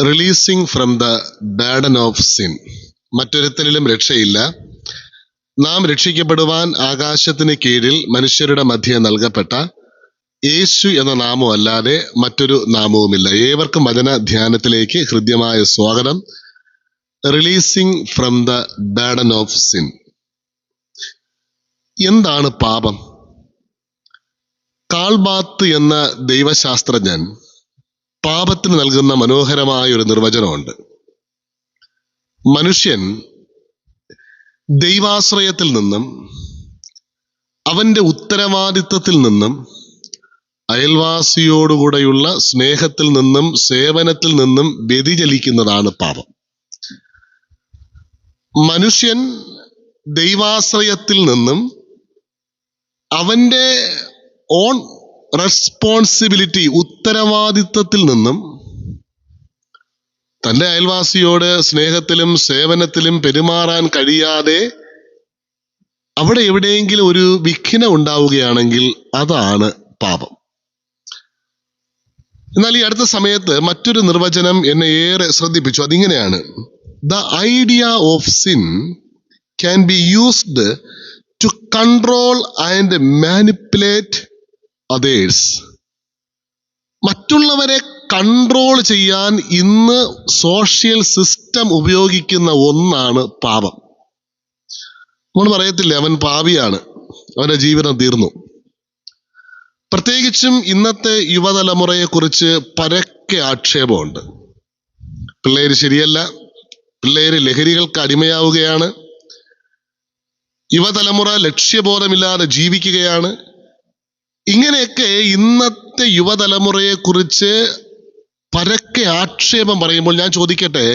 Releasing from the burden of sin മറ്റൊരുത്തനിലും രക്ഷയില്ല. നാം രക്ഷിക്കപ്പെടുവാൻ ആകാശത്തിന് കീഴിൽ മനുഷ്യരുടെ മധ്യേ നൽകപ്പെട്ട യേശു എന്ന നാമം അല്ലാതെ മറ്റൊരു നാമവുമില്ല. ഏവർക്കും വചന ധ്യാനത്തിലേക്ക് ഹൃദ്യമായ സ്വാഗതം. Releasing from the burden of sin എന്താണ് പാപം? കാൾബാത്ത് എന്ന ദൈവശാസ്ത്രജ്ഞൻ പാപത്തിന് നൽകുന്ന മനോഹരമായ ഒരു നിർവചനമുണ്ട്. മനുഷ്യൻ ദൈവാശ്രയത്തിൽ നിന്നും അവന്റെ ഉത്തരവാദിത്വത്തിൽ നിന്നും അയൽവാസിയോടുകൂടെയുള്ള സ്നേഹത്തിൽ നിന്നും സേവനത്തിൽ നിന്നും വ്യതിചലിക്കുന്നതാണ് പാപം. മനുഷ്യൻ ദൈവാശ്രയത്തിൽ നിന്നും അവന്റെ ഓൺ റെസ്പോൺസിബിലിറ്റി ഉത്തരവാദിത്വത്തിൽ നിന്നും തന്റെ അയൽവാസിയോട് സ്നേഹത്തിലും സേവനത്തിലും പെരുമാറാൻ കഴിയാതെ അവിടെ എവിടെയെങ്കിലും ഒരു വിഘ്ന ഉണ്ടാവുകയാണെങ്കിൽ അതാണ് പാപം. എന്നാൽ ഈ അടുത്ത സമയത്ത് മറ്റൊരു നിർവചനം എന്നെ ഏറെ ശ്രദ്ധിപ്പിച്ചു. അതിങ്ങനെയാണ്. The idea of sin can be used to control and manipulate others മറ്റുള്ളവരെ കൺട്രോൾ ചെയ്യാൻ ഇന്ന് സോഷ്യൽ സിസ്റ്റം ഉപയോഗിക്കുന്ന ഒന്നാണ് പാപം. നമ്മൾ പറയത്തില്ലേ അവൻ പാപിയാണ് അവന്റെ ജീവിതം തീർന്നു. പ്രത്യേകിച്ചും ഇന്നത്തെ യുവതലമുറയെ കുറിച്ച് പരക്കെ ആക്ഷേപമുണ്ട്. പിള്ളേര് ശരിയല്ല പിള്ളേര് ലഹരികൾക്ക് അടിമയാവുകയാണ്. യുവതലമുറ ലക്ഷ്യബോധമില്ലാതെ ജീവിക്കുകയാണ്. ഇങ്ങനെയൊക്കെ ഇന്നത്തെ യുവതലമുറയെ കുറിച്ച് പരക്കെ ആക്ഷേപം പറയുമ്പോൾ ഞാൻ ചോദിക്കട്ടെ?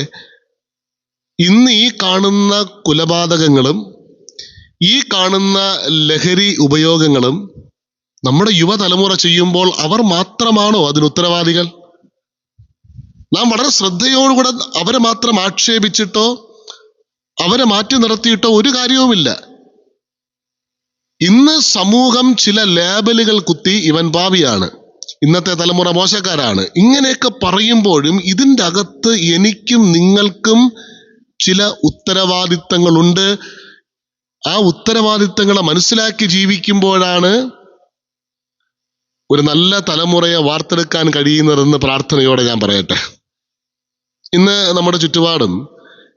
ഇന്ന് ഈ കാണുന്ന കുലപാതകങ്ങളും ഈ കാണുന്ന ലഹരി ഉപയോഗങ്ങളും നമ്മുടെ യുവതലമുറ ചെയ്യുമ്പോൾ അവർ മാത്രമാണോ അതിന് ഉത്തരവാദികൾ? നാം വളരെ ശ്രദ്ധയോടുകൂടെ അവരെ മാത്രം ആക്ഷേപിച്ചിട്ടോ അവരെ മാറ്റി നിർത്തിയിട്ടോ ഒരു കാര്യവുമില്ല. ഇന്ന് സമൂഹം ചില ലേബലുകൾ കുത്തി ഇവൻ പാപിയാണ്. ഇന്നത്തെ തലമുറ മോശക്കാരാണ്. ഇങ്ങനെയൊക്കെ പറയുമ്പോഴും ഇതിന്റെ അകത്ത് എനിക്കും നിങ്ങൾക്കും ചില ഉത്തരവാദിത്തങ്ങളുണ്ട്. ആ ഉത്തരവാദിത്തങ്ങളെ മനസ്സിലാക്കി ജീവിക്കുമ്പോഴാണ് ഒരു നല്ല തലമുറയെ വാർത്തെടുക്കാൻ കഴിയുന്നതെന്ന് പ്രാർത്ഥനയോടെ ഞാൻ പറയട്ടെ. ഇന്ന് നമ്മുടെ ചുറ്റുപാടും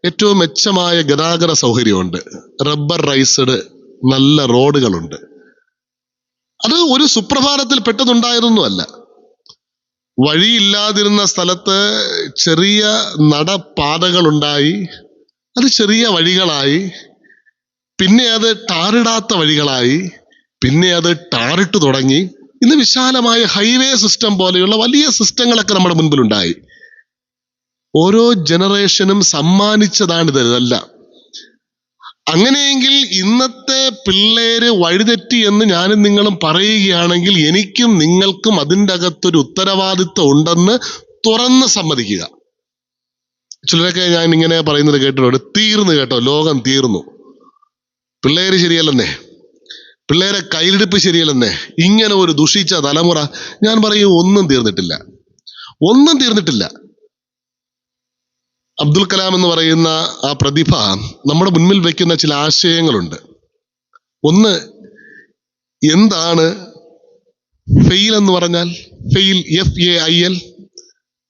ഏറ്റവും മെച്ചമായ ഗതാഗത സൗകര്യമുണ്ട്. റബ്ബർ റൈസ്ഡ് നല്ല റോഡുകളുണ്ട്. അത് ഒരു സുപ്രഭാതത്തിൽ പെട്ടതുണ്ടായതൊന്നുമല്ല വഴിയില്ലാതിരുന്ന സ്ഥലത്ത് ചെറിയ നടപ്പാതകളുണ്ടായി അത് ചെറിയ വഴികളായി പിന്നെ അത് ടാറിടാത്ത വഴികളായി പിന്നെ അത് ടാറിട്ട് തുടങ്ങി. ഇന്ന് വിശാലമായ ഹൈവേ സിസ്റ്റം പോലെയുള്ള വലിയ സിസ്റ്റങ്ങളൊക്കെ നമ്മുടെ മുൻപിലുണ്ടായി. ഓരോ ജനറേഷനും സമ്മാനിച്ചതാണിതല്ല. അങ്ങനെയെങ്കിൽ ഇന്നത്തെ പിള്ളേര് വഴിതെറ്റി എന്ന് ഞാനും നിങ്ങളും പറയുകയാണെങ്കിൽ എനിക്കും നിങ്ങൾക്കും അതിന്റെ അകത്തൊരു ഉത്തരവാദിത്വം ഉണ്ടെന്ന് തുറന്ന് സമ്മതിക്കുക. ചിലരൊക്കെ ഞാൻ ഇങ്ങനെ പറയുന്നത് കേട്ടിട്ടുണ്ട്. തീർന്നു കേട്ടോ. ലോകം തീർന്നു. പിള്ളേര് ശരിയല്ലെന്നേ. പിള്ളേരെ കയ്യിലെടുപ്പ് ശരിയല്ലെന്നേ. ഇങ്ങനെ ഒരു ദുഷിച്ച തലമുറ ഞാൻ പറയും ഒന്നും തീർന്നിട്ടില്ല. ഒന്നും തീർന്നിട്ടില്ല. അബ്ദുൽ കലാം എന്ന് പറയുന്ന ആ പ്രതിഭ നമ്മുടെ മുന്നിൽ വെക്കുന്ന ചില ആശയങ്ങളുണ്ട്. ഒന്ന് എന്താണ് ഫെയിൽ എന്ന് പറഞ്ഞാൽ fail F A I L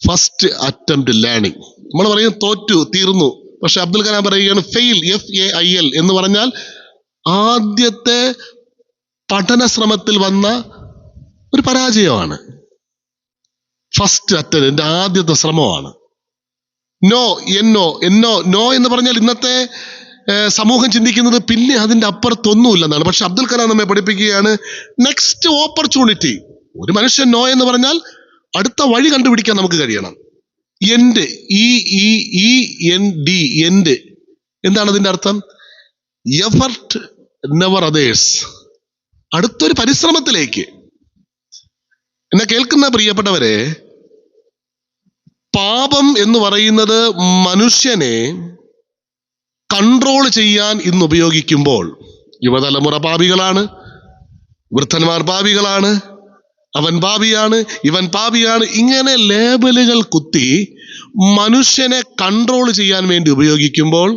first attempt learning നമ്മൾ പറയും തോറ്റു തീർന്നു. പക്ഷെ അബ്ദുൽ കലാം പറയുകയാണ് fail F A I L എന്ന് പറഞ്ഞാൽ ആദ്യത്തെ പഠന ശ്രമത്തിൽ വന്ന ഒരു പരാജയമാണ്. ഫസ്റ്റ് അറ്റംപ്റ്റ് ആദ്യത്തെ ശ്രമമാണ്. നോ എന്നോ എന്നോ നോ എന്ന് പറഞ്ഞാൽ ഇന്നത്തെ സമൂഹം ചിന്തിക്കുന്നത് പിന്നെ അതിന്റെ അപ്പുറത്തൊന്നുമില്ലെന്നാണ്. പക്ഷെ അബ്ദുൽ കലാം നമ്മെ പഠിപ്പിക്കുകയാണ് നെക്സ്റ്റ് ഓപ്പർച്യൂണിറ്റി ഒരു മനുഷ്യൻ നോ എന്ന് പറഞ്ഞാൽ അടുത്ത വഴി കണ്ടുപിടിക്കാൻ നമുക്ക് കഴിയണം. End E E E N D end എന്താണ് അതിന്റെ അർത്ഥം? എഫർട്ട് നെവർ അതേഴ്സ് അടുത്തൊരു പരിശ്രമത്തിലേക്ക്. എന്നെ കേൾക്കുന്ന പ്രിയപ്പെട്ടവരെ പാപം എന്ന് പറയുന്നത് മനുഷ്യനെ കൺട്രോൾ ചെയ്യാൻ ഇന്ന് ഉപയോഗിക്കുമ്പോൾ യുവതലമുറ പാപികളാണ് വൃദ്ധന്മാർ പാപികളാണ് അവൻ പാപിയാണ് ഇവൻ പാപിയാണ് ഇങ്ങനെ ലേബലുകൾ കുത്തി മനുഷ്യനെ കൺട്രോൾ ചെയ്യാൻ വേണ്ടി ഉപയോഗിക്കുമ്പോൾ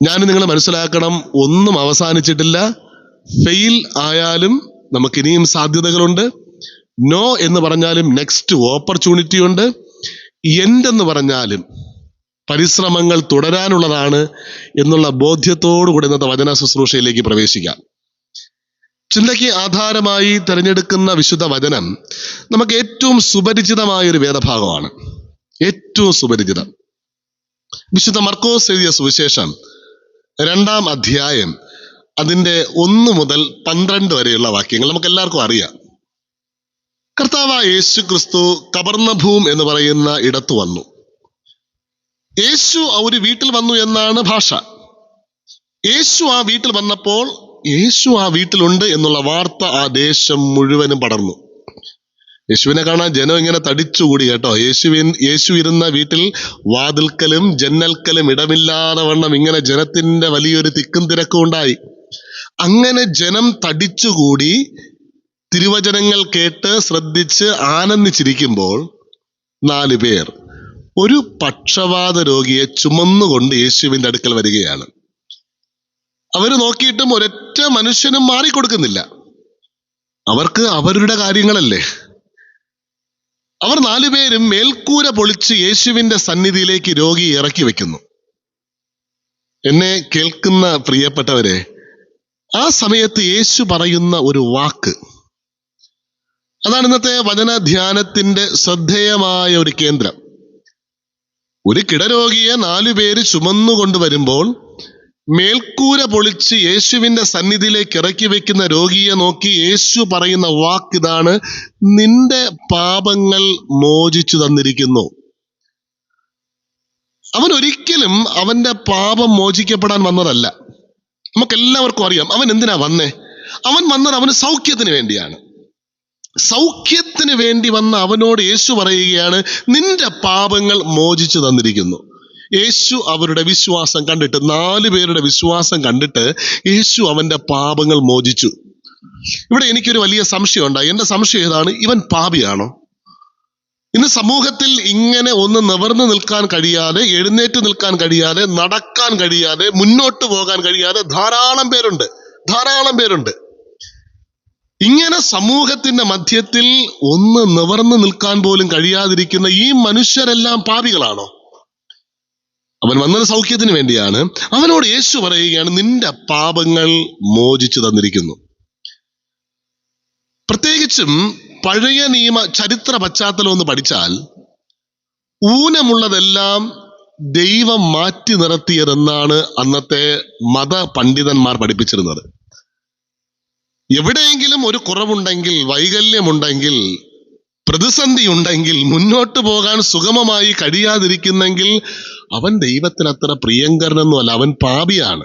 ഞാൻ നിങ്ങൾ മനസ്സിലാക്കണം ഒന്നും അവസാനിച്ചിട്ടില്ല ഫെയിൽ ആയാലും നമുക്ക് ഇനിയും സാധ്യതകളുണ്ട് നോ എന്ന് പറഞ്ഞാലും നെക്സ്റ്റ് ഓപ്പർച്യൂണിറ്റി ഉണ്ട് എൻഡ് എന്ന് പറഞ്ഞാലും പരിശ്രമങ്ങൾ തുടരാനുള്ളതാണ് എന്നുള്ള ബോധ്യത്തോടുകൂടി ഇന്നത്തെ വചന ശുശ്രൂഷയിലേക്ക് പ്രവേശിക്കാം. ചിന്തയ്ക്ക് ആധാരമായി തിരഞ്ഞെടുക്കുന്ന വിശുദ്ധ വചനം നമുക്ക് ഏറ്റവും സുപരിചിതമായ ഒരു വേദഭാഗമാണ്. ഏറ്റവും സുപരിചിതം. വിശുദ്ധ മർക്കോസ് എഴുതിയ സുവിശേഷം രണ്ടാം അധ്യായം അതിന്റെ ഒന്ന് മുതൽ പന്ത്രണ്ട് വരെയുള്ള വാക്യങ്ങൾ നമുക്ക് എല്ലാവർക്കും അറിയാം. കർത്താവ് യേശു ക്രിസ്തു കബർണഭൂം എന്ന് പറയുന്ന ഇടത്ത് വന്നു. യേശു ഒരു വീട്ടിൽ വന്നു എന്നാണ് ഭാഷ. യേശു ആ വീട്ടിൽ വന്നപ്പോൾ യേശു ആ വീട്ടിലുണ്ട് എന്നുള്ള വാർത്ത ആ ദേശം മുഴുവനും പടർന്നു. യേശുവിനെ കാണാൻ ജനം ഇങ്ങനെ തടിച്ചുകൂടി കേട്ടോ. യേശുവിൻ യേശു ഇരുന്ന വീട്ടിൽ വാതിൽക്കലും ജന്നൽക്കലും ഇടമില്ലാതെ വണ്ണം ഇങ്ങനെ ജനത്തിന്റെ വലിയൊരു തിക്കും തിരക്കും ഉണ്ടായി. അങ്ങനെ ജനം തടിച്ചുകൂടി തിരുവചനങ്ങൾ കേട്ട് ശ്രദ്ധിച്ച് ആനന്ദിച്ചിരിക്കുമ്പോൾ നാല് പേർ ഒരു പക്ഷവാത രോഗിയെ ചുമന്നുകൊണ്ട് യേശുവിന്റെ അടുക്കൽ വരികയാണ്. അവർ നോക്കിയിട്ടും ഒരൊറ്റ മനുഷ്യനും മാറിക്കൊടുക്കുന്നില്ല. അവർക്ക് അവരുടെ കാര്യങ്ങളല്ലേ? അവർ നാലുപേരും മേൽക്കൂര പൊളിച്ച് യേശുവിന്റെ സന്നിധിയിലേക്ക് രോഗി ഇറക്കി വെക്കുന്നു. എന്നെ കേൾക്കുന്ന പ്രിയപ്പെട്ടവരെ ആ സമയത്ത് യേശു പറയുന്ന ഒരു വാക്ക്. അതാണ് ഇന്നത്തെ വചന ധ്യാനത്തിന്റെ ശ്രദ്ധേയമായ ഒരു കേന്ദ്രം. ഒരു കിടരോഗിയെ നാലു പേര് നാലുപേര് ചുമന്നുകൊണ്ടുവരുമ്പോൾ മേൽക്കൂര പൊളിച്ച് യേശുവിന്റെ സന്നിധിയിലേക്ക് ഇറക്കി വെക്കുന്ന രോഗിയെ നോക്കി യേശു പറയുന്ന വാക്ക് ഇതാണ് നിന്റെ പാപങ്ങൾ മോചിച്ചു തന്നിരിക്കുന്നു. അവൻ ഒരിക്കലും അവന്റെ പാപം മോചിക്കപ്പെടാൻ വന്നതല്ല. നമുക്കെല്ലാവർക്കും അറിയാം അവൻ എന്തിനാ വന്നേ? അവൻ വന്നത് അവന് സൗഖ്യത്തിന് വേണ്ടിയാണ്. സൗഖ്യത്തിന് വേണ്ടി വന്ന അവനോട് യേശു പറയുകയാണ് നിന്റെ പാപങ്ങൾ മോചിച്ചു തന്നിരിക്കുന്നു. യേശു അവരുടെ വിശ്വാസം കണ്ടിട്ട് നാല് പേരുടെ വിശ്വാസം കണ്ടിട്ട് യേശു അവന്റെ പാപങ്ങൾ മോചിച്ചു. ഇവിടെ എനിക്കൊരു വലിയ സംശയം ഉണ്ടായി എന്റെ സംശയം ഏതാണ്? ഇവൻ പാപിയാണോ? ഇന്ന് സമൂഹത്തിൽ ഇങ്ങനെ ഒന്ന് നിവർന്നു നിൽക്കാൻ കഴിയാതെ എഴുന്നേറ്റ് നിൽക്കാൻ കഴിയാതെ നടക്കാൻ കഴിയാതെ മുന്നോട്ട് പോകാൻ കഴിയാതെ ധാരാളം പേരുണ്ട്. ധാരാളം പേരുണ്ട്. ഇങ്ങനെ സമൂഹത്തിന്റെ മധ്യത്തിൽ ഒന്ന് നിവർന്നു നിൽക്കാൻ പോലും കഴിയാതിരിക്കുന്ന ഈ മനുഷ്യരെല്ലാം പാപികളാണോ? അവൻ വന്നത് സൗഖ്യത്തിന് വേണ്ടിയാണ്. അവനോട് യേശു പറയുകയാണ് നിന്റെ പാപങ്ങൾ മോചിച്ചു തന്നിരിക്കുന്നു. പ്രത്യേകിച്ചും പഴയ നിയമ ചരിത്ര പശ്ചാത്തലം ഒന്ന് പഠിച്ചാൽ ഊനമുള്ളതെല്ലാം ദൈവം മാറ്റി നിർത്തിയതെന്നാണ് അന്നത്തെ മത പണ്ഡിതന്മാർ പഠിപ്പിച്ചിരുന്നത്. എവിടെയെങ്കിലും ഒരു കുറവുണ്ടെങ്കിൽ വൈകല്യമുണ്ടെങ്കിൽ പ്രതിസന്ധി ഉണ്ടെങ്കിൽ മുന്നോട്ട് പോകാൻ സുഗമമായി കഴിയാതിരിക്കുന്നെങ്കിൽ അവൻ ദൈവത്തിന് അത്ര പ്രിയങ്കരനൊന്നുമല്ല അവൻ പാപിയാണ്.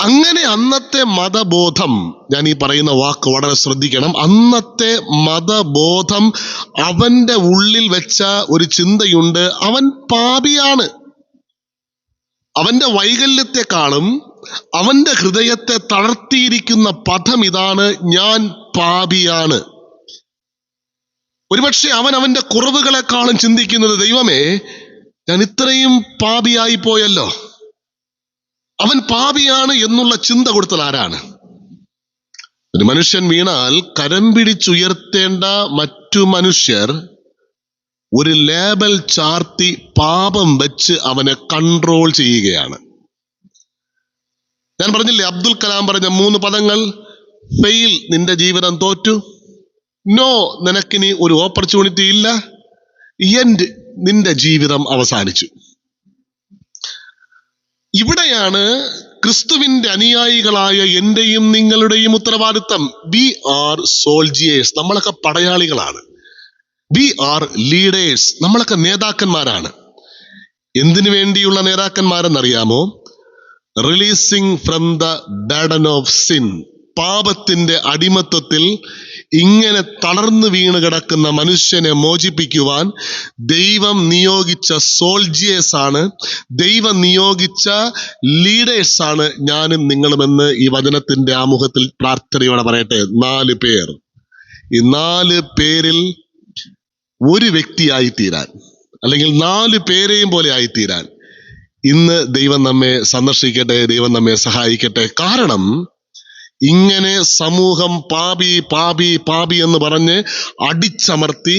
അങ്ങനെ അന്നത്തെ മതബോധം ഞാൻ ഈ പറയുന്ന വാക്ക് വളരെ ശ്രദ്ധിക്കണം അന്നത്തെ മതബോധം അവന്റെ ഉള്ളിൽ വെച്ച ഒരു ചിന്തയുണ്ട് അവൻ പാപിയാണ്. അവന്റെ വൈകല്യത്തെക്കാളും അവന്റെ ഹൃദയത്തെ തളർത്തിയിരിക്കുന്ന പദം ഇതാണ് ഞാൻ പാപിയാണ്. ഒരുപക്ഷെ അവൻ അവന്റെ കുറവുകളെക്കാളും ചിന്തിക്കുന്നത് ദൈവമേ ഞാൻ ഇത്രയും പാപിയായി പോയല്ലോ. അവൻ പാപിയാണ് എന്നുള്ള ചിന്ത കൊടുത്തത് ആരാണ്? ഒരു മനുഷ്യൻ വീണാൽ കരം പിടിച്ചുയർത്തേണ്ട മറ്റു മനുഷ്യർ ഒരു ലേബൽ ചാർത്തി പാപം വെച്ച് അവനെ കൺട്രോൾ ചെയ്യുകയാണ്. ഞാൻ പറഞ്ഞില്ലേ അബ്ദുൽ കലാം പറഞ്ഞ മൂന്ന് പദങ്ങൾ ഫെയിൽ നിന്റെ ജീവിതം തോറ്റു. നോ നിനക്കിനി ഒരു ഓപ്പർച്യൂണിറ്റി ഇല്ല. എൻഡ് നിന്റെ ജീവിതം അവസാനിച്ചു. ഇവിടെയാണ് ക്രിസ്തുവിന്റെ അനുയായികളായ എന്റെയും നിങ്ങളുടെയും ഉത്തരവാദിത്തം. വി ആർ സോൾജിയേഴ്സ് നമ്മളൊക്കെ പടയാളികളാണ്. വി ആർ ലീഡേഴ്സ് നമ്മളൊക്കെ നേതാക്കന്മാരാണ്. എന്തിനു വേണ്ടിയുള്ള നേതാക്കന്മാരെന്നറിയാമോ? Releasing from the burden of sin പാപത്തിന്റെ അടിമത്വത്തിൽ ഇങ്ങനെ തളർന്നു വീണ് കിടക്കുന്ന മനുഷ്യനെ മോചിപ്പിക്കുവാൻ ദൈവം നിയോഗിച്ച സോൾജിയേഴ്സ് ആണ്. ദൈവം നിയോഗിച്ച ലീഡേഴ്സ് ആണ് ഞാനും നിങ്ങളുമെന്ന് ഈ വചനത്തിന്റെ ആമുഖത്തിൽ പ്രാർത്ഥനയോടെ പറയട്ടെ. നാല് പേർ. ഈ നാല് പേരിൽ ഒരു വ്യക്തിയായി തീരാൻ അല്ലെങ്കിൽ നാല് പേരെയും പോലെ ആയിത്തീരാൻ. ഇന്ന് ദൈവം നമ്മെ സന്ദർശിക്കട്ടെ ദൈവം നമ്മെ സഹായിക്കട്ടെ. കാരണം ഇങ്ങനെ സമൂഹം പാപി പാപി പാപി എന്ന് പറഞ്ഞ് അടിച്ചമർത്തി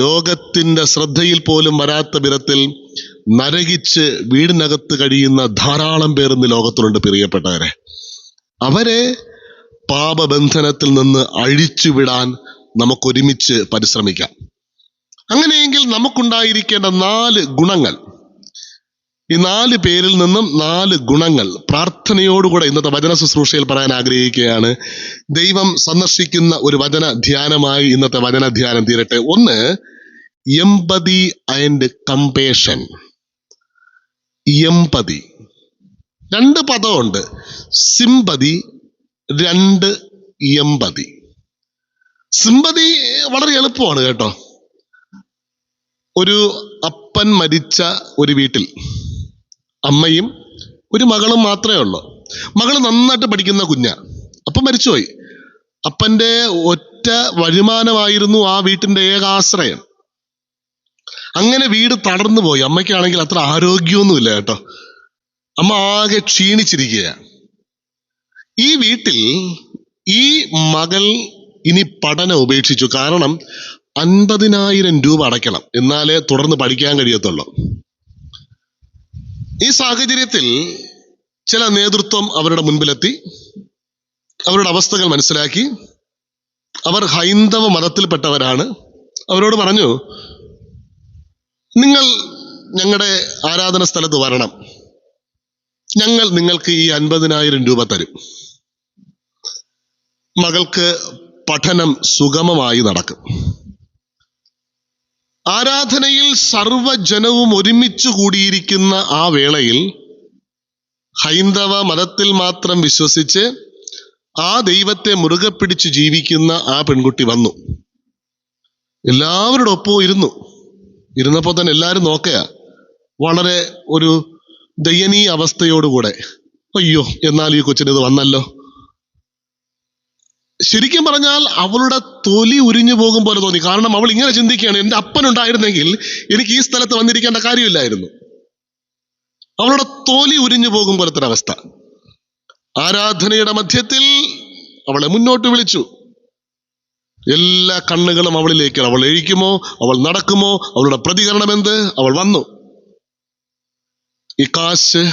ലോകത്തിന്റെ ശ്രദ്ധയിൽ പോലും വരാത്ത വിധത്തിൽ നരകിച്ച് വീടിനകത്ത് കഴിയുന്ന ധാരാളം പേർ ഇന്ന് ലോകത്തിലുണ്ട് പ്രിയപ്പെട്ടവരെ. അവരെ പാപബന്ധനത്തിൽ നിന്ന് അഴിച്ചുവിടാൻ നമുക്കൊരുമിച്ച് പരിശ്രമിക്കാം. അങ്ങനെയെങ്കിൽ നമുക്കുണ്ടായിരിക്കേണ്ട നാല് ഗുണങ്ങൾ. ഈ നാല് പേരിൽ നിന്നും നാല് ഗുണങ്ങൾ. പ്രാർത്ഥനയോടുകൂടെ ഇന്നത്തെ വചന ശുശ്രൂഷയിൽ പറയാൻ ആഗ്രഹിക്കുകയാണ്. ദൈവം സന്ദർശിക്കുന്ന ഒരു വചന ധ്യാനമായി ഇന്നത്തെ വചന ധ്യാനം തീരട്ടെ. ഒന്ന് എമ്പതി ആൻഡ് കമ്പേഷൻ എമ്പതി രണ്ട് പദമുണ്ട്. സിംപതി രണ്ട് എമ്പതി സിംപതി വളരെ എളുപ്പമാണ് കേട്ടോ. ഒരു അപ്പൻ മരിച്ച ഒരു വീട്ടിൽ അമ്മയും ഒരു മകളും മാത്രമേ ഉള്ളൂ. മകൾ നന്നായിട്ട് പഠിക്കുന്ന കുഞ്ഞ. അപ്പൻ മരിച്ചുപോയി. അപ്പന്റെ ഒറ്റ വരുമാനമായിരുന്നു ആ വീട്ടിന്റെ ഏക ആശ്രയം അങ്ങനെ വീട് തളർന്നു പോയി അമ്മയ്ക്കാണെങ്കിൽ അത്ര ആരോഗ്യമൊന്നുമില്ല കേട്ടോ. അമ്മ ആകെ ക്ഷീണിച്ചിരിക്കുക ഈ വീട്ടിൽ ഈ മകൾ ഇനി പഠനം ഉപേക്ഷിച്ചു. കാരണം അൻപതിനായിരം രൂപ അടയ്ക്കണം. എന്നാലേ തുടർന്ന് പഠിക്കാൻ കഴിയത്തുള്ളൂ. ഈ സാഹചര്യത്തിൽ ചില നേതൃത്വം അവരുടെ മുൻപിലെത്തി. അവരുടെ അവസ്ഥകൾ മനസ്സിലാക്കി. അവർ ഹൈന്ദവ മതത്തിൽപ്പെട്ടവരാണ്. അവരോട് പറഞ്ഞു നിങ്ങൾ ഞങ്ങളുടെ ആരാധന സ്ഥലത്ത് വരണം. ഞങ്ങൾ നിങ്ങൾക്ക് ഈ അൻപതിനായിരം രൂപ തരും. മകൾക്ക് പഠനം സുഗമമായി നടക്കും. ആരാധനയിൽ സർവജനവും ഒരുമിച്ച് കൂടിയിരിക്കുന്ന ആ വേളയിൽ ഹൈന്ദവ മതത്തിൽ മാത്രം വിശ്വസിച്ച് ആ ദൈവത്തെ മുറുകെ പിടിച്ച് ജീവിക്കുന്ന ആ പെൺകുട്ടി വന്നു. എല്ലാവരുടെ ഒപ്പവും ഇരുന്നു. ഇരുന്നപ്പോൾ തന്നെ എല്ലാവരും നോക്കുക വളരെ ഒരു ദയനീയ അവസ്ഥയോടുകൂടെ. അയ്യോ എന്നാൽ ഈ കൊച്ചിന് ഇത് വന്നല്ലോ. ശരിക്കും പറഞ്ഞാൽ അവളുടെ തൊലി ഉരിഞ്ഞു പോകും പോലെ തോന്നി. കാരണം അവൾ ഇങ്ങനെ ചിന്തിക്കുകയാണ് എന്റെ അപ്പൻ ഉണ്ടായിരുന്നെങ്കിൽ എനിക്ക് ഈ സ്ഥലത്ത് വന്നിരിക്കേണ്ട കാര്യമില്ലായിരുന്നു. അവളുടെ തൊലി ഉരിഞ്ഞു പോകും പോലത്തെ അവസ്ഥ ആരാധനയുടെ മധ്യത്തിൽ അവളെ മുന്നോട്ട് വിളിച്ചു. എല്ലാ കണ്ണുകളും അവളിലേക്കാണ് അവൾ എഴിക്കുമോ അവൾ നടക്കുമോ അവളുടെ പ്രതികരണം എന്ത്? അവൾ വന്നു. ഈ കാശ്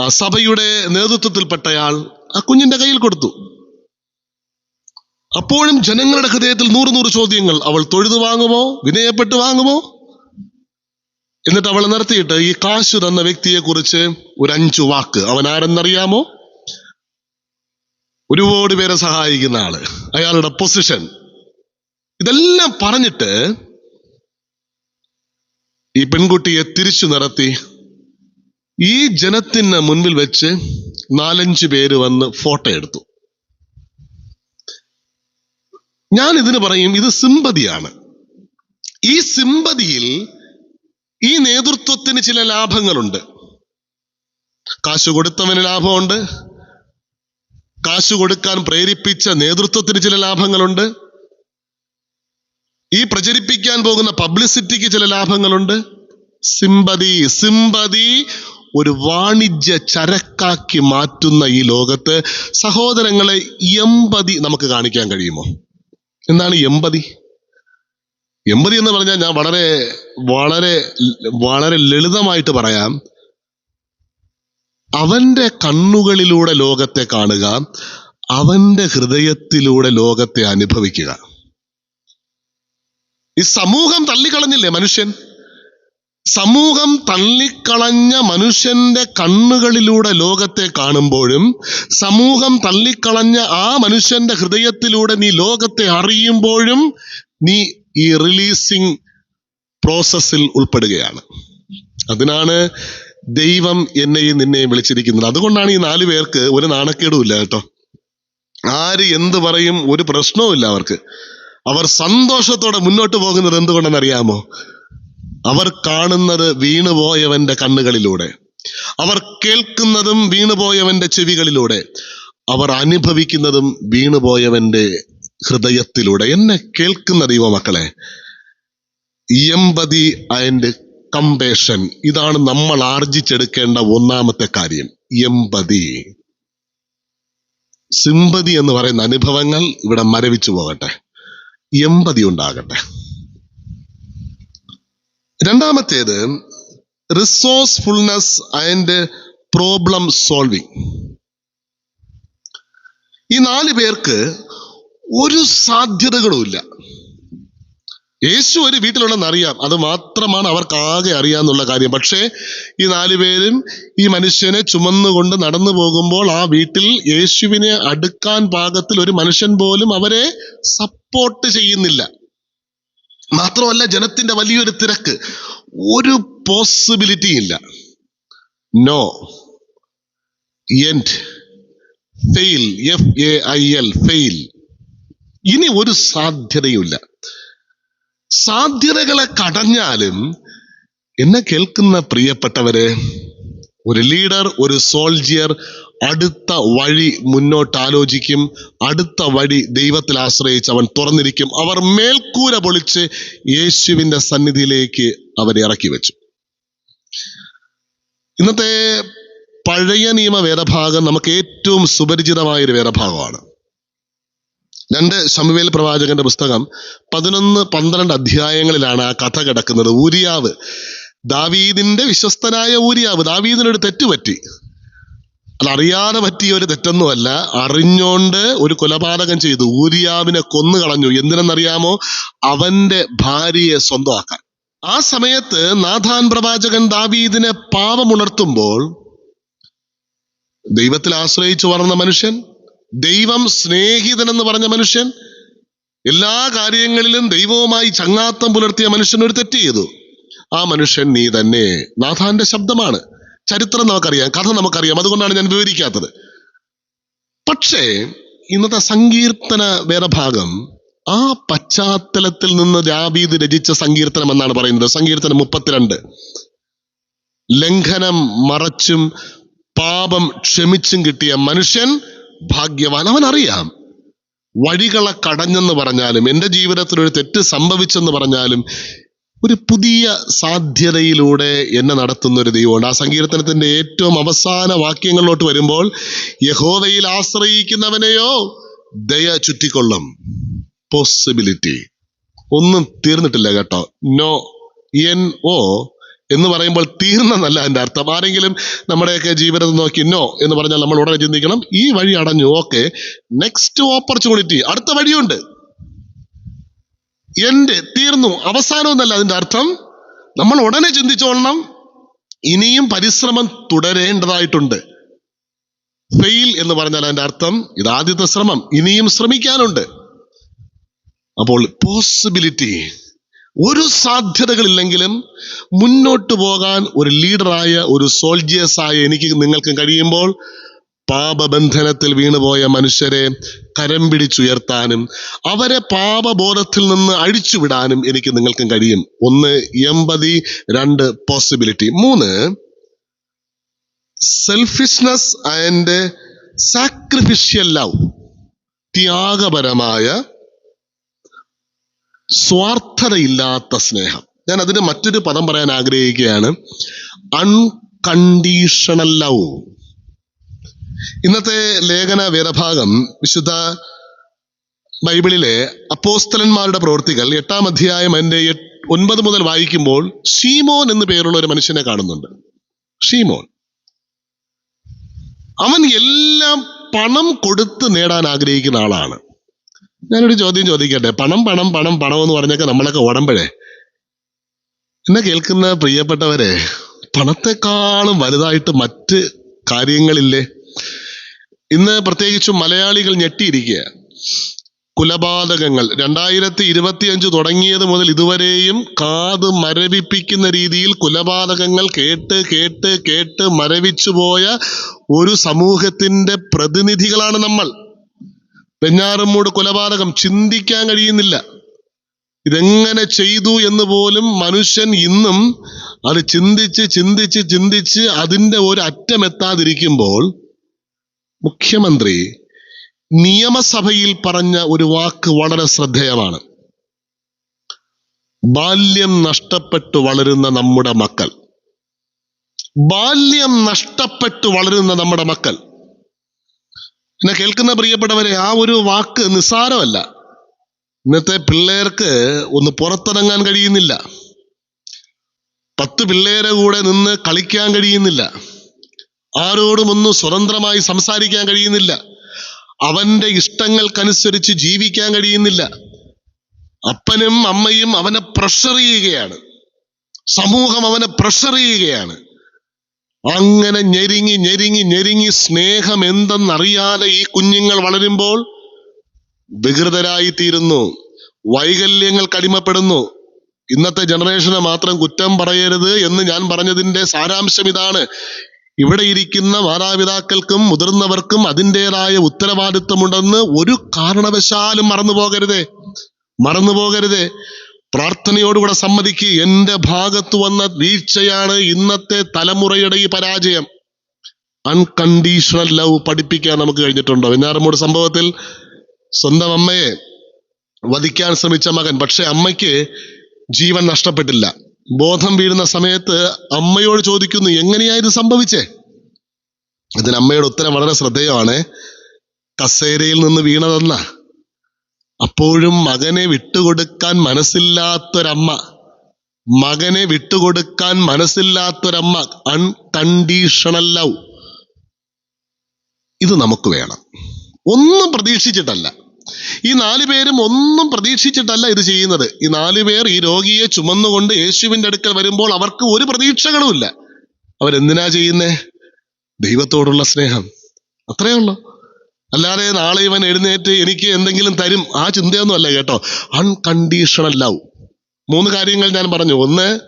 ആ സഭയുടെ നേതൃത്വത്തിൽപ്പെട്ടയാൾ ആ കുഞ്ഞിന്റെ കയ്യിൽ കൊടുത്തു. അപ്പോഴും ജനങ്ങളുടെ ഹൃദയത്തിൽ നൂറ് നൂറ് ചോദ്യങ്ങൾ. അവൾ തൊഴുതു വാങ്ങുമോ? വിനയപ്പെട്ട് വാങ്ങുമോ? എന്നിട്ട് അവൾ നിർത്തിയിട്ട് ഈ കാശ് തന്ന വ്യക്തിയെ കുറിച്ച് ഒരു അഞ്ചു വാക്ക്. അവൻ ആരെന്നറിയാമോ? ഒരുപാട് പേരെ സഹായിക്കുന്ന ആൾ. അയാളുടെ പൊസിഷൻ ഇതെല്ലാം പറഞ്ഞിട്ട് ഈ പെൺകുട്ടിയെ തിരിച്ചു നിർത്തി ഈ ജനത്തിന് മുൻപിൽ വെച്ച് നാലഞ്ച് പേര് വന്ന് ഫോട്ടോ എടുത്തു. ഞാൻ ഇതിന് പറയും ഇത് സിമ്പതിയാണ്. ഈ സിമ്പതിയിൽ ഈ നേതൃത്വത്തിന് ചില ലാഭങ്ങളുണ്ട്. കാശ് കൊടുത്തവന് ലാഭമുണ്ട്. കാശ് കൊടുക്കാൻ പ്രേരിപ്പിച്ച നേതൃത്വത്തിന് ചില ലാഭങ്ങളുണ്ട്. ഈ പ്രചരിപ്പിക്കാൻ പോകുന്ന പബ്ലിസിറ്റിക്ക് ചില ലാഭങ്ങളുണ്ട്. സിമ്പതി സിമ്പതി ഒരു വാണിജ്യ ചരക്കാക്കി മാറ്റുന്ന ഈ ലോകത്ത് സഹോദരങ്ങളെ എമ്പതി നമുക്ക് കാണിക്കാൻ കഴിയുമോ? എന്താണ് എമ്പതി? എമ്പതി എന്ന് പറഞ്ഞാൽ ഞാൻ വളരെ വളരെ വളരെ ലളിതമായിട്ട് പറയാം. അവന്റെ കണ്ണുകളിലൂടെ ലോകത്തെ കാണുക അവന്റെ ഹൃദയത്തിലൂടെ ലോകത്തെ അനുഭവിക്കുക. ഈ സമൂഹം തള്ളിക്കളഞ്ഞില്ലേ മനുഷ്യൻ? സമൂഹം തള്ളിക്കളഞ്ഞ മനുഷ്യന്റെ കണ്ണുകളിലൂടെ ലോകത്തെ കാണുമ്പോഴും സമൂഹം തള്ളിക്കളഞ്ഞ ആ മനുഷ്യന്റെ ഹൃദയത്തിലൂടെ നീ ലോകത്തെ അറിയുമ്പോഴും നീ ഈ റിലീസിങ് പ്രോസസ്സിൽ ഉൾപ്പെടുകയാണ്. അതിനാണ് ദൈവം എന്നെയും നിന്നെയും വിളിച്ചിരിക്കുന്നത്. അതുകൊണ്ടാണ് ഈ നാലു പേർക്ക് ഒരു നാണക്കേടും ഇല്ല കേട്ടോ. ആര് എന്ത് പറയും ഒരു പ്രശ്നവും ഇല്ല അവർക്ക്. അവർ സന്തോഷത്തോടെ മുന്നോട്ട് പോകുന്നത് എന്തുകൊണ്ടെന്ന് അറിയാമോ അവർ കാണുന്നത് വീണുപോയവന്റെ കണ്ണുകളിലൂടെ. അവർ കേൾക്കുന്നതും വീണുപോയവന്റെ ചെവികളിലൂടെ. അവർ അനുഭവിക്കുന്നതും വീണുപോയവന്റെ ഹൃദയത്തിലൂടെ. എന്നെ കേൾക്കുന്ന ദൈവമക്കളെ എമ്പതി ആൻഡ് കമ്പേഷൻ ഇതാണ് നമ്മൾ ആർജിച്ചെടുക്കേണ്ട ഒന്നാമത്തെ കാര്യം. എമ്പതി. സിമ്പതി എന്ന് പറയുന്ന അനുഭവങ്ങൾ ഇവിടെ മരവിച്ചു പോകട്ടെ. എമ്പതി ഉണ്ടാകട്ടെ. രണ്ടാമത്തേത് റിസോഴ്സ്ഫുൾനെസ് ആൻഡ് പ്രോബ്ലം സോൾവിങ് ഈ നാല് പേർക്ക് ഒരു സാധ്യതകളുമില്ല യേശു ഒരു വീട്ടിലുണ്ടെന്ന് അറിയാം അത് മാത്രമാണ് അവർക്ക് ആകെ അറിയാന്നുള്ള കാര്യം. പക്ഷേ ഈ നാല് പേരും ഈ മനുഷ്യനെ ചുമന്നുകൊണ്ട് നടന്നു പോകുമ്പോൾ ആ വീട്ടിൽ യേശുവിനെ അടുക്കാൻ പാകത്തിൽ ഒരു മനുഷ്യൻ പോലും അവരെ സപ്പോർട്ട് ചെയ്യുന്നില്ല. മാത്രമല്ല ജനത്തിന്റെ വലിയൊരു തിരക്ക്. ഒരു പോസിബിലിറ്റി ഇല്ല. No end fail F A I L fail ഇനി ഒരു സാധ്യതയുമില്ല. സാധ്യതകളെ കടഞ്ഞാലും എന്നെ കേൾക്കുന്ന പ്രിയപ്പെട്ടവരെ ഒരു ലീഡർ ഒരു സോൾജിയർ അടുത്ത വഴി മുന്നോട്ട് ആലോചിക്കും അടുത്ത വഴി ദൈവത്തിൽ ആശ്രയിച്ച് അവൻ തുറന്നിരിക്കും. അവർ മേൽക്കൂര പൊളിച്ച് യേശുവിന്റെ സന്നിധിയിലേക്ക് അവരെ ഇറക്കി വെച്ചു ഇന്നത്തെ പഴയ നിയമ വേദഭാഗം നമുക്ക് ഏറ്റവും സുപരിചിതമായ ഒരു വേദഭാഗമാണ്. രണ്ട് ശമുവേൽ പ്രവാചകന്റെ പുസ്തകം പതിനൊന്ന് പന്ത്രണ്ട് അധ്യായങ്ങളിലാണ് ആ കഥ കിടക്കുന്നത്. ഊരിയാവ്. ദാവീദിന്റെ വിശ്വസ്തനായ ഊരിയാവ് ദാവീദിനൊരു തെറ്റ് പറ്റി അത് അറിയാതെ പറ്റിയ ഒരു തെറ്റൊന്നുമല്ല. അറിഞ്ഞോണ്ട് ഒരു കൊലപാതകം ചെയ്തു. ഊരിയാവിനെ കൊന്നു കളഞ്ഞു എന്തിനെന്നറിയാമോ? അവന്റെ ഭാര്യയെ സ്വന്തമാക്കാൻ. ആ സമയത്ത് നാഥാൻ പ്രവാചകൻ ദാവീദിനെ പാപമുണർത്തുമ്പോൾ ദൈവത്തിൽ ആശ്രയിച്ചു വളർന്ന മനുഷ്യൻ ദൈവം സ്നേഹിതൻ എന്ന് പറഞ്ഞ മനുഷ്യൻ എല്ലാ കാര്യങ്ങളിലും ദൈവവുമായി ചങ്ങാത്തം പുലർത്തിയ മനുഷ്യൻ ഒരു തെറ്റ് ചെയ്തു. ആ മനുഷ്യൻ നീ തന്നെ. നാഥാന്റെ ശബ്ദമാണ്. ചരിത്രം നമുക്കറിയാം കഥ നമുക്കറിയാം. അതുകൊണ്ടാണ് ഞാൻ വിവരിക്കാത്തത്. പക്ഷേ ഇന്നത്തെ സങ്കീർത്തന വേദഭാഗം ആ പശ്ചാത്തലത്തിൽ നിന്ന് ദാവീദ് രചിച്ച സങ്കീർത്തനം എന്നാണ് പറയുന്നത്. സങ്കീർത്തനം മുപ്പത്തിരണ്ട്. ലംഘനം മറച്ചും പാപം ക്ഷമിച്ചും കിട്ടിയ മനുഷ്യൻ ഭാഗ്യവാൻ. അവൻ അറിയാം വഴികളെ കടഞ്ഞെന്ന് പറഞ്ഞാലും എന്റെ ജീവിതത്തിൽ ഒരു തെറ്റ് സംഭവിച്ചെന്ന് പറഞ്ഞാലും ഒരു പുതിയ സാധ്യതയിലൂടെ എന്നെ നടത്തുന്ന ഒരു ദൈവമുണ്ട്. ആ സങ്കീർത്തനത്തിന്റെ ഏറ്റവും അവസാന വാക്യങ്ങളിലോട്ട് വരുമ്പോൾ യഹോവയിൽ ആശ്രയിക്കുന്നവനെയോ ദയ ചുറ്റിക്കൊള്ളും. പോസിബിലിറ്റി ഒന്നും തീർന്നിട്ടില്ല കേട്ടോ. നോ എൻ ഓ എന്ന് പറയുമ്പോൾ തീർന്നെന്നല്ല എന്റെ അർത്ഥം. ആരെങ്കിലും നമ്മുടെയൊക്കെ ജീവിതം നോക്കി നോ എന്ന് പറഞ്ഞാൽ നമ്മൾ ഉടനെ ചിന്തിക്കണം. ഈ വഴി അടഞ്ഞു. ഓക്കെ നെക്സ്റ്റ് ഓപ്പർച്യൂണിറ്റി അടുത്ത വഴിയുണ്ട്. എന്റെ തീർന്നു. അവസാനം എന്നല്ല അതിന്റെ അർത്ഥം. നമ്മൾ ഉടനെ ചിന്തിച്ചോളണം. ഇനിയും പരിശ്രമം തുടരേണ്ടതായിട്ടുണ്ട്. ഫെയിൽ എന്ന് പറഞ്ഞാൽ അതിന്റെ അർത്ഥം ഇത് ആദ്യത്തെ ശ്രമം. ഇനിയും ശ്രമിക്കാനുണ്ട്. അപ്പോൾ പോസിബിലിറ്റി ഒരു സാധ്യതകളില്ലെങ്കിലും മുന്നോട്ട് പോകാൻ ഒരു ലീഡറായ ഒരു സോൾജിയേഴ്സായ എനിക്ക് നിങ്ങൾക്കും കഴിയുമ്പോൾ പാപബന്ധനത്തിൽ വീണുപോയ മനുഷ്യരെ കരം പിടിച്ചുയർത്താനും അവരെ പാപബോധത്തിൽ നിന്ന് അഴിച്ചുവിടാനും എനിക്ക് നിങ്ങൾക്കും കഴിയും. ഒന്ന് എമ്പതി രണ്ട് പോസിബിലിറ്റി മൂന്ന് സെൽഫിഷ്നസ് ആൻഡ് സാക്രിഫിഷ്യൽ ലവ് ത്യാഗപരമായ സ്വാർത്ഥതയില്ലാത്ത സ്നേഹം. ഞാൻ അതിന് മറ്റൊരു പദം പറയാൻ ആഗ്രഹിക്കുകയാണ്. അൺകണ്ടീഷണൽ ലവ് ഇന്നത്തെ ലേഖന വേദഭാഗം വിശുദ്ധ ബൈബിളിലെ അപ്പോസ്തലന്മാരുടെ പ്രവൃത്തികൾ എട്ടാം അധ്യായം എട്ട് ഒൻപത് മുതൽ വായിക്കുമ്പോൾ ഷീമോൻ എന്ന് പേരുള്ള ഒരു മനുഷ്യനെ കാണുന്നുണ്ട്. ഷീമോൻ അവൻ എല്ലാം പണം കൊടുത്ത് നേടാൻ ആഗ്രഹിക്കുന്ന ആളാണ്. ഞാനൊരു ചോദ്യം ചോദിക്കട്ടെ? പണം പണം പണം പണം എന്ന് പറഞ്ഞൊക്കെ നമ്മളൊക്കെ ഓടമ്പഴേ എന്നെ കേൾക്കുന്ന പ്രിയപ്പെട്ടവരെ പണത്തെക്കാളും വലുതായിട്ട് മറ്റ് കാര്യങ്ങളില്ലേ? ഇന്ന് പ്രത്യേകിച്ചും മലയാളികൾ ഞെട്ടിയിരിക്കുക കുലപാതകങ്ങൾ. രണ്ടായിരത്തി ഇരുപത്തിയഞ്ച് തുടങ്ങിയത് മുതൽ ഇതുവരെയും കാത് മരവിപ്പിക്കുന്ന രീതിയിൽ കുലപാതകങ്ങൾ കേട്ട് കേട്ട് കേട്ട് മരവിച്ചുപോയ ഒരു സമൂഹത്തിന്റെ പ്രതിനിധികളാണ് നമ്മൾ. വെഞ്ഞാറമ്മൂട് കൊലപാതകം ചിന്തിക്കാൻ കഴിയുന്നില്ല. ഇതെങ്ങനെ ചെയ്തു എന്ന് പോലും മനുഷ്യൻ ഇന്നും അത് ചിന്തിച്ച് ചിന്തിച്ച് ചിന്തിച്ച് അതിന്റെ ഒരു അറ്റമെത്താതിരിക്കുമ്പോൾ മുഖ്യമന്ത്രി നിയമസഭയിൽ പറഞ്ഞ ഒരു വാക്ക് വളരെ ശ്രദ്ധേയമാണ്. ബാല്യം നഷ്ടപ്പെട്ടു വളരുന്ന നമ്മുടെ മക്കൾ. ബാല്യം നഷ്ടപ്പെട്ടു വളരുന്ന നമ്മുടെ മക്കൾ. എന്നെ കേൾക്കുന്ന പ്രിയപ്പെട്ടവരെ ആ ഒരു വാക്ക് നിസ്സാരമല്ല. ഇന്നത്തെ പിള്ളേർക്ക് ഒന്ന് പുറത്തിറങ്ങാൻ കഴിയുന്നില്ല. പത്ത് പിള്ളേരെ കൂടെ നിന്ന് കളിക്കാൻ കഴിയുന്നില്ല. ആരോടും ഒന്നും സ്വതന്ത്രമായി സംസാരിക്കാൻ കഴിയുന്നില്ല. അവന്റെ ഇഷ്ടങ്ങൾക്കനുസരിച്ച് ജീവിക്കാൻ കഴിയുന്നില്ല. അപ്പനും അമ്മയും അവനെ പ്രഷർ ചെയ്യുകയാണ്. സമൂഹം അവനെ പ്രഷർ ചെയ്യുകയാണ്. അങ്ങനെ ഞെരിങ്ങി ഞെരിങ്ങി ഞെരിങ്ങി സ്നേഹം എന്തെന്നറിയാതെ ഈ കുഞ്ഞുങ്ങൾ വളരുമ്പോൾ വികൃതരായി തീരുന്നു വൈകല്യങ്ങൾക്ക് അടിമപ്പെടുന്നു ഇന്നത്തെ ജനറേഷനെ മാത്രം കുറ്റം പറയരുത് എന്ന് ഞാൻ പറഞ്ഞതിന്റെ സാരാംശം ഇതാണ്. ഇവിടെ ഇരിക്കുന്ന മാതാപിതാക്കൾക്കും മുതിർന്നവർക്കും അതിന്റെതായ ഉത്തരവാദിത്വമുണ്ടെന്ന് ഒരു കാരണവശാലും മറന്നു പോകരുതേ. മറന്നു പോകരുതേ. പ്രാർത്ഥനയോടുകൂടെ സമ്മതിക്ക്. എന്റെ ഭാഗത്ത് വന്ന വീഴ്ചയാണ് ഇന്നത്തെ തലമുറയുടെ ഈ പരാജയം. അൺകണ്ടീഷണൽ ലവ് പഠിപ്പിക്കാൻ നമുക്ക് കഴിഞ്ഞിട്ടുണ്ടോ? വെഞ്ഞാറമ്മൂട് സംഭവത്തിൽ സ്വന്തം അമ്മയെ വധിക്കാൻ ശ്രമിച്ച മകൻ. പക്ഷെ അമ്മയ്ക്ക് ജീവൻ നഷ്ടപ്പെട്ടില്ല. ബോധം വീഴുന്ന സമയത്ത് അമ്മയോട് ചോദിക്കുന്നു എങ്ങനെയാ ഇത് സംഭവിച്ചേ? അതിന് അമ്മയുടെ ഉത്തരം വളരെ ശ്രദ്ധേയമാണ്. കസേരയിൽ നിന്ന് വീണതെന്ന. അപ്പോഴും മകനെ വിട്ടുകൊടുക്കാൻ മനസ്സില്ലാത്തൊരമ്മ മകനെ വിട്ടുകൊടുക്കാൻ മനസ്സില്ലാത്തൊരമ്മ അൺകണ്ടീഷണൽ ലവ് ഇത് നമുക്ക് വേണം. ഒന്നും പ്രതീക്ഷിച്ചിട്ടല്ല. ഈ നാല് പേരും ഒന്നും പ്രതീക്ഷിച്ചിട്ടല്ല ഇത് ചെയ്യുന്നത്. ഈ നാല് പേർ ഈ രോഗിയെ ചുമന്നുകൊണ്ട് യേശുവിന്റെ അടുക്കൽ വരുമ്പോൾ അവർക്ക് ഒരു പ്രതീക്ഷകളുമില്ല അവരെന്തിനാ ചെയ്യുന്നേ? ദൈവത്തോടുള്ള സ്നേഹം. അത്രയേ ഉള്ളൂ. അല്ലാതെ നാളെ ഇവൻ എഴുന്നേറ്റ് എനിക്ക് എന്തെങ്കിലും തരും. ആ ചിന്തയൊന്നും അല്ല കേട്ടോ. അൺകണ്ടീഷണൽ ലവ് മൂന്ന് കാര്യങ്ങൾ ഞാൻ പറഞ്ഞു. ഒന്ന്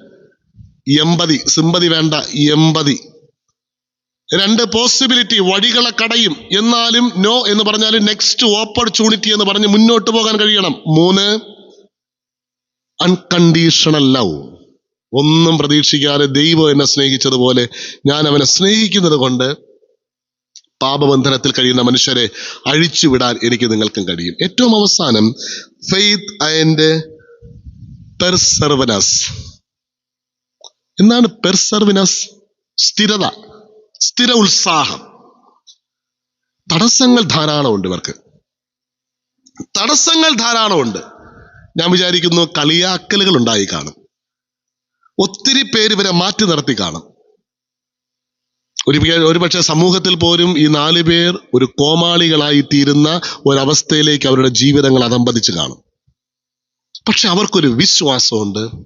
എമ്പതി. സിമ്പതി വേണ്ട. എമ്പതി. രണ്ട് പോസിബിലിറ്റി വഴികളെ കടയും. എന്നാലും നോ എന്ന് പറഞ്ഞാൽ നെക്സ്റ്റ് ഓപ്പർച്യൂണിറ്റി എന്ന് പറഞ്ഞ് മുന്നോട്ട് പോകാൻ കഴിയണം. മൂന്ന് അൺകണ്ടീഷണൽ ലവ് ഒന്നും പ്രതീക്ഷിക്കാതെ ദൈവം എന്നെ സ്നേഹിച്ചതുപോലെ ഞാൻ അവനെ സ്നേഹിക്കുന്നത് കൊണ്ട് പാപബന്ധനത്തിൽ കഴിയുന്ന മനുഷ്യരെ അഴിച്ചുവിടാൻ എനിക്ക് നിങ്ങൾക്കും കഴിയും. ഏറ്റവും അവസാനം ഫെയ്ത്ത് ആൻഡ് പെർസർവനസ് എന്താണ് പെർസർവിനസ് സ്ഥിരത. സ്ഥിര ഉത്സാഹം. തടസ്സങ്ങൾ ധാരാളമുണ്ട് ഇവർക്ക്. തടസ്സങ്ങൾ ധാരാളമുണ്ട്. ഞാൻ വിചാരിക്കുന്നു കളിയാക്കലുകൾ ഉണ്ടായി കാണും. ഒത്തിരി പേര് ഇവരെ മാറ്റി നിർത്തി കാണും. ഒരു ഒരുപക്ഷെ സമൂഹത്തിൽ പോലും ഈ നാല് പേർ ഒരു കോമാളികളായി തീരുന്ന ഒരവസ്ഥയിലേക്ക് അവരുടെ ജീവിതങ്ങൾ അതമ്പതിച്ച് കാണും. പക്ഷെ അവർക്കൊരു വിശ്വാസമുണ്ട്.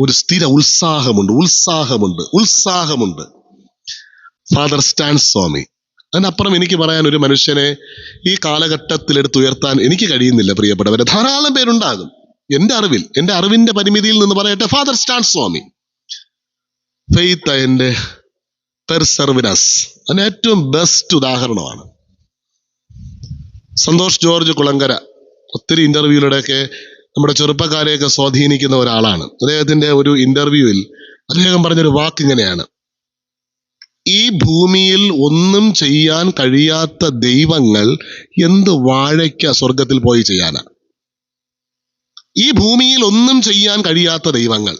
ഒരു സ്ഥിര ഉത്സാഹമുണ്ട് ഉത്സാഹമുണ്ട് ഉത്സാഹമുണ്ട്. ഫാദർ സ്റ്റാൻ സ്വാമി അതിനപ്പുറം എനിക്ക് പറയാൻ ഒരു മനുഷ്യനെ ഈ കാലഘട്ടത്തിലെടുത്ത് ഉയർത്താൻ എനിക്ക് കഴിയുന്നില്ല പ്രിയപ്പെട്ടവരെ. ധാരാളം പേരുണ്ടാകും. എന്റെ അറിവിൽ എന്റെ അറിവിന്റെ പരിമിതിയിൽ നിന്ന് പറയട്ടെ ഫാദർ സ്റ്റാൻ സ്വാമി ഫെയ്ത്ത് എന്റെ പെർസർവിനസ് അതിന് ഏറ്റവും ബെസ്റ്റ് ഉദാഹരണമാണ്. സന്തോഷ് ജോർജ് കുളങ്കര ഒത്തിരി ഇന്റർവ്യൂവിലൂടെയൊക്കെ നമ്മുടെ ചെറുപ്പക്കാരെയൊക്കെ സ്വാധീനിക്കുന്ന ഒരാളാണ്. അദ്ദേഹത്തിന്റെ ഒരു ഇന്റർവ്യൂവിൽ അദ്ദേഹം പറഞ്ഞൊരു വാക്ക് ഇങ്ങനെയാണ്. ഈ ഭൂമിയിൽ ഒന്നും ചെയ്യാൻ കഴിയാത്ത ദൈവങ്ങൾ എന്ത് വാഴയ്ക്ക സ്വർഗത്തിൽ പോയി ചെയ്യാനാ? ഈ ഭൂമിയിൽ ഒന്നും ചെയ്യാൻ കഴിയാത്ത ദൈവങ്ങൾ.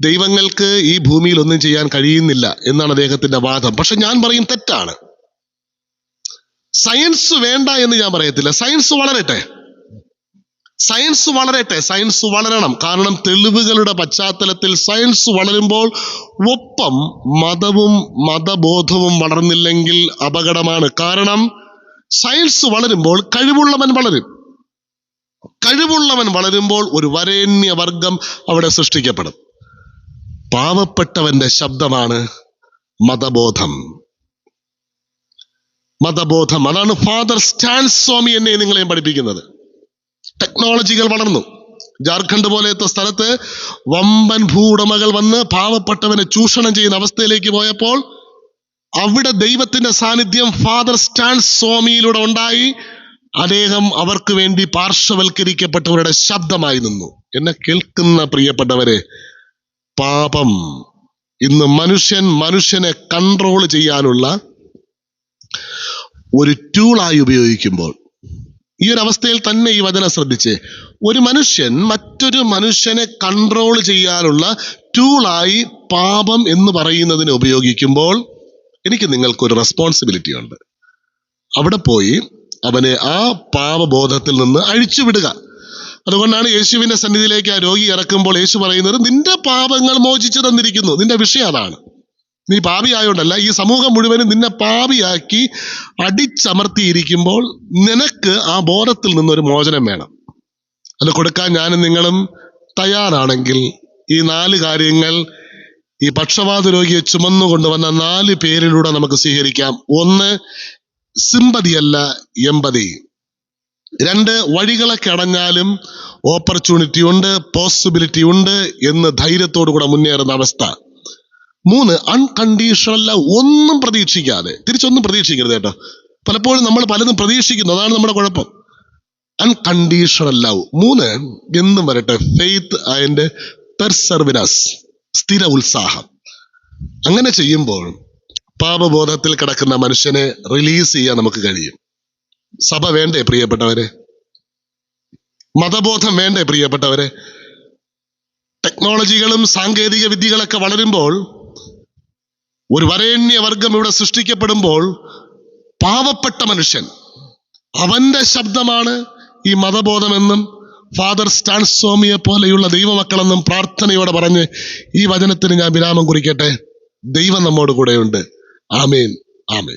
ദൈവങ്ങൾക്ക് ഈ ഭൂമിയിൽ ഒന്നും ചെയ്യാൻ കഴിയുന്നില്ല എന്നാണ് അദ്ദേഹത്തിന്റെ വാദം. പക്ഷെ ഞാൻ പറയും തെറ്റാണ്. സയൻസ് വേണ്ട എന്ന് ഞാൻ പറയത്തില്ല. സയൻസ് വളരട്ടെ. സയൻസ് വളരട്ടെ സയൻസ് വളരണം. കാരണം തെളിവുകളുടെ പശ്ചാത്തലത്തിൽ സയൻസ് വളരുമ്പോൾ ഒപ്പം മതവും മതബോധവും വളർന്നില്ലെങ്കിൽ അപകടമാണ്. കാരണം സയൻസ് വളരുമ്പോൾ കഴിവുള്ളവൻ വളരും. കഴിവുള്ളവൻ വളരുമ്പോൾ ഒരു വരേണ്യ വർഗം അവിടെ സൃഷ്ടിക്കപ്പെടും. പാവപ്പെട്ടവന്റെ ശബ്ദമാണ് മതബോധം. മതബോധം. അതാണ് ഫാദർ സ്റ്റാൻ സ്വാമി എന്നെ നിങ്ങളെയും പഠിപ്പിക്കുന്നത്. ടെക്നോളജികൾ വളർന്നു. ജാർഖണ്ഡ് പോലത്തെ സ്ഥലത്ത് വമ്പൻ ഭൂവുടമകൾ വന്ന് പാവപ്പെട്ടവനെ ചൂഷണം ചെയ്യുന്ന അവസ്ഥയിലേക്ക് പോയപ്പോൾ അവിടെ ദൈവത്തിന്റെ സാന്നിധ്യം ഫാദർ സ്റ്റാൻ സ്വാമിയിലൂടെ ഉണ്ടായി. അദ്ദേഹം അവർക്ക് വേണ്ടി പാർശ്വവൽക്കരിക്കപ്പെട്ടവരുടെ ശബ്ദമായി നിന്നു. എന്നെ കേൾക്കുന്ന പ്രിയപ്പെട്ടവരെ പാപം. ഇന്ന് മനുഷ്യൻ മനുഷ്യനെ കൺട്രോൾ ചെയ്യാനുള്ള ഒരു ടൂളായി ഉപയോഗിക്കുമ്പോൾ ഈ ഒരു അവസ്ഥയിൽ തന്നെ ഈ വചന ശ്രദ്ധിച്ച്. ഒരു മനുഷ്യൻ മറ്റൊരു മനുഷ്യനെ കൺട്രോൾ ചെയ്യാനുള്ള ടൂളായി പാപം എന്ന് പറയുന്നതിനെ ഉപയോഗിക്കുമ്പോൾ എനിക്ക് നിങ്ങൾക്കൊരു റെസ്പോൺസിബിലിറ്റി ഉണ്ട്. അവിടെ പോയി അവനെ ആ പാപബോധത്തിൽ നിന്ന് അഴിച്ചുവിടുക. അതുകൊണ്ടാണ് യേശുവിന്റെ സന്നിധിയിലേക്ക് ആ രോഗി ഇറക്കുമ്പോൾ യേശു പറയുന്നത് നിന്റെ പാപങ്ങൾ മോചിച്ചു തന്നിരിക്കുന്നു. നിന്റെ വിഷയം അതാണ്. നീ പാപിയായോണ്ടല്ല ഈ സമൂഹം മുഴുവനും നിന്നെ പാപിയാക്കി അടിച്ചമർത്തിയിരിക്കുമ്പോൾ നിനക്ക് ആ ബോധത്തിൽ നിന്നൊരു മോചനം വേണം. അത് കൊടുക്കാൻ ഞാനും നിങ്ങളും തയ്യാറാണെങ്കിൽ ഈ നാല് കാര്യങ്ങൾ ഈ പക്ഷവാത രോഗിയെ ചുമന്നു കൊണ്ടുവന്ന നാല് പേരിലൂടെ നമുക്ക് സ്വീകരിക്കാം. ഒന്ന് സിമ്പതിയല്ല എമ്പതി. രണ്ട് വഴികളെ കടഞ്ഞാലും ഓപ്പർച്യൂണിറ്റി ഉണ്ട് പോസിബിലിറ്റി ഉണ്ട് എന്ന് ധൈര്യത്തോടു കൂടെ മുന്നേറുന്ന അവസ്ഥ. മൂന്ന് അൺകണ്ടീഷണൽ ഒന്നും പ്രതീക്ഷിക്കാതെ. തിരിച്ചൊന്നും പ്രതീക്ഷിക്കരുത് കേട്ടോ. പലപ്പോഴും നമ്മൾ പലതും പ്രതീക്ഷിക്കുന്നു. അതാണ് നമ്മുടെ കുഴപ്പം. അൺകണ്ടീഷണൽ ലവ് മൂന്ന് എന്നും വരട്ടെ. ഫെയ്ത്ത് ആൻഡ് പെർസർവിനസ് സ്ഥിര ഉത്സാഹം. അങ്ങനെ ചെയ്യുമ്പോൾ പാപബോധത്തിൽ കിടക്കുന്ന മനുഷ്യനെ റിലീസ് ചെയ്യാൻ നമുക്ക് കഴിയും. സഭ വേണ്ടേ പ്രിയപ്പെട്ടവരെ? മതബോധം വേണ്ടേ പ്രിയപ്പെട്ടവരെ? ടെക്നോളജികളും സാങ്കേതിക വിദ്യകളൊക്കെ വളരുമ്പോൾ ഒരു വരേണ്യവർഗം ഇവിടെ സൃഷ്ടിക്കപ്പെടുമ്പോൾ പാവപ്പെട്ട മനുഷ്യൻ അവന്റെ ശബ്ദമാണ് ഈ മതബോധമെന്നും ഫാദർ സ്റ്റാൻ സ്വാമിയെ പോലെയുള്ള ദൈവമക്കളെന്നും പ്രാർത്ഥനയോടെ പറഞ്ഞ് ഈ വചനത്തിന് ഞാൻ വിരാമം കുറിക്കട്ടെ. ദൈവം നമ്മോട് കൂടെയുണ്ട്. ആമേൻ. ആമേൻ.